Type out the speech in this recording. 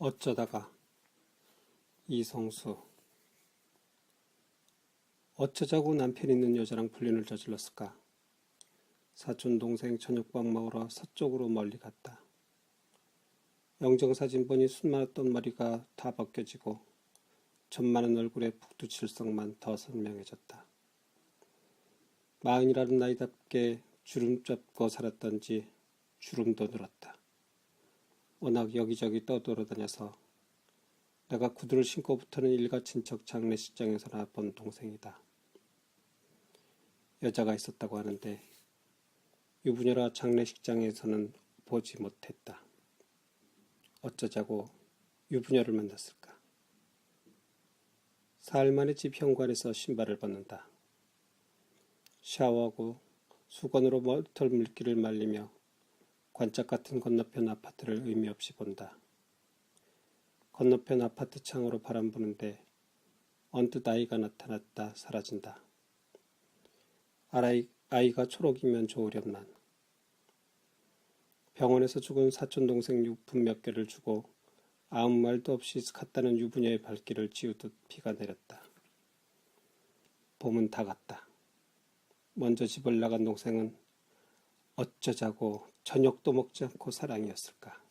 어쩌다가 이성수 어쩌자고 남편 있는 여자랑 불륜을 저질렀을까? 사촌 동생 저녁밥 먹으러 서쪽으로 멀리 갔다. 영정사진 보니 술 많았던 머리가 다 벗겨지고 점 많은 얼굴에 북두칠성만 더 선명해졌다. 마흔이라는 나이답게 주름 잡고 살았던지 주름도 늘었다. 워낙 여기저기 떠돌아다녀서 내가 구두를 신고부터는 일가 친척 장례식장에서나 본 동생이다. 여자가 있었다고 하는데 유부녀라 장례식장에서는 보지 못했다. 어쩌자고 유부녀를 만났을까? 사흘 만에 집 현관에서 신발을 벗는다. 샤워하고 수건으로 머리털 물기를 말리며 관짝 같은 건너편 아파트를 의미 없이 본다. 건너편 아파트 창으로 바람 부는데 언뜻 아이가 나타났다 사라진다. 아이, 아이가 초록이면 좋으련만. 병원에서 죽은 사촌 동생 유품 몇 개를 주고 아무 말도 없이 갔다는 유부녀의 발길을 지우듯 피가 내렸다. 봄은 다 갔다. 먼저 집을 나간 동생은 어쩌자고 저녁도 먹지 않고 사랑이었을까.